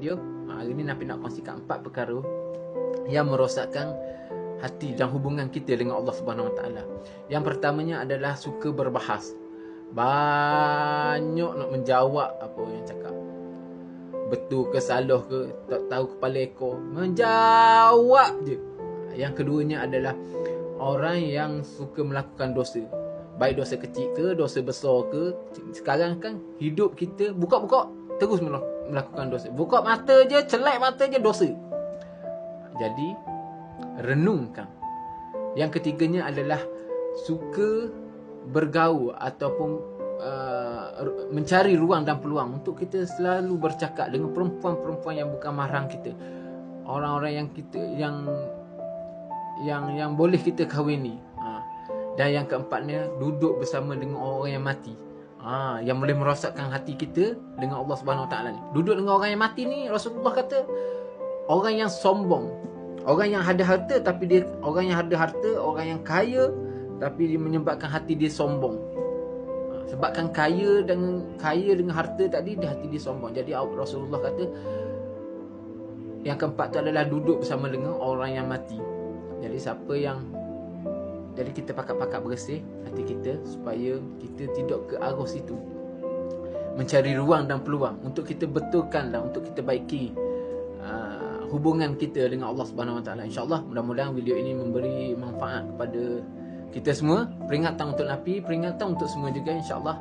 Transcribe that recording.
video. Ha, hari ni Nabi nak kongsikan empat perkara yang merosakkan hati dan hubungan kita dengan Allah Subhanahu Wa Taala. Yang pertamanya adalah suka berbahas. Banyak nak menjawab apa yang cakap. Betul ke salah ke tak tahu kepala ekor. Menjawab je. Yang keduanya adalah orang yang suka melakukan dosa. Baik dosa kecil ke, dosa besar ke. Sekarang kan hidup kita buka-buka terus melakukan dosa. Buka mata je, celak mata je dosa. Jadi renungkan. Yang ketiganya adalah suka bergaul ataupun uh, mencari ruang dan peluang untuk kita selalu bercakap dengan perempuan-perempuan yang bukan mahram kita. Orang-orang yang kita yang yang yang boleh kita kahwini. Ha. Dan yang keempatnya duduk bersama dengan orang yang mati. Ha, yang boleh merosakkan hati kita dengan Allah Subhanahu Wa Taala ni. Duduk dengan orang yang mati ni Rasulullah kata orang yang sombong. Orang yang ada harta tapi dia orang yang ada harta, orang yang kaya tapi dia menyebabkan hati dia sombong. Ha, sebabkan kaya dengan kaya dengan harta tadi dia hati dia sombong. Jadi Rasulullah kata yang keempat tu adalah duduk bersama dengan orang yang mati. Jadi siapa yang jadi kita pakat-pakat bersih hati kita supaya kita tidak ke arah situ. Mencari ruang dan peluang untuk kita betulkanlah untuk kita baiki uh, hubungan kita dengan Allah Subhanahu Wa Taala. Insya-Allah mudah-mudahan video ini memberi manfaat kepada kita semua peringatan untuk Nabi peringatan untuk semua juga insyaAllah